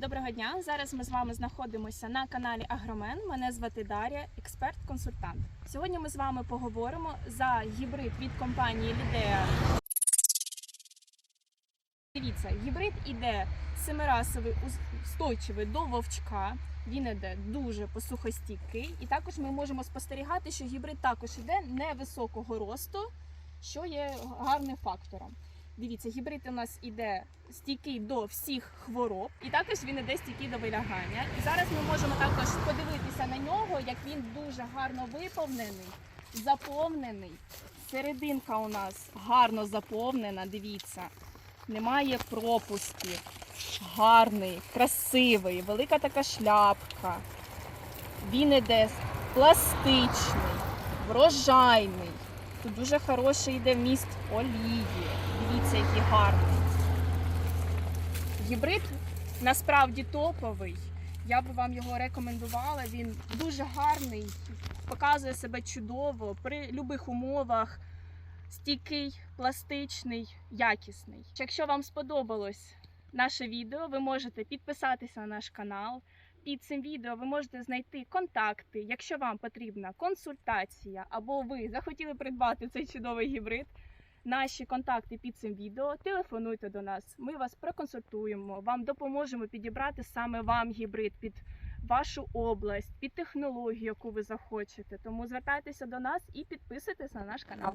Доброго дня! Зараз ми з вами знаходимося на каналі Агромен. Мене звати Дар'я, експерт-консультант. Сьогодні ми з вами поговоримо за гібрид від компанії Лідеа. Дивіться, гібрид іде семирасовий, устойчивий до вовчка. Він іде дуже посухостійкий, і також ми можемо спостерігати, що гібрид також іде невисокого росту, що є гарним фактором. Дивіться, гібрид у нас іде стійкий до всіх хвороб, і також він іде стійкий до вилягання. І зараз ми можемо також подивитися на нього, як він дуже гарно виповнений, заповнений. Серединка у нас гарно заповнена. Дивіться, немає пропусків. Гарний, красивий, велика така шляпка. Він іде пластичний, врожайний. Тут дуже хороший йде вміст олії. Дивіться, який гарний. Гібрид насправді топовий. Я би вам його рекомендувала. Він дуже гарний, показує себе чудово при будь-яких умовах. Стійкий, пластичний, якісний. Якщо вам сподобалось наше відео, ви можете підписатися на наш канал. Під цим відео ви можете знайти контакти, якщо вам потрібна консультація або ви захотіли придбати цей чудовий гібрид. Наші контакти під цим відео. Телефонуйте до нас. Ми вас проконсультуємо, вам допоможемо підібрати саме вам гібрид під вашу область, під технологію, яку ви захочете. Тому звертайтеся до нас і підписуйтесь на наш канал.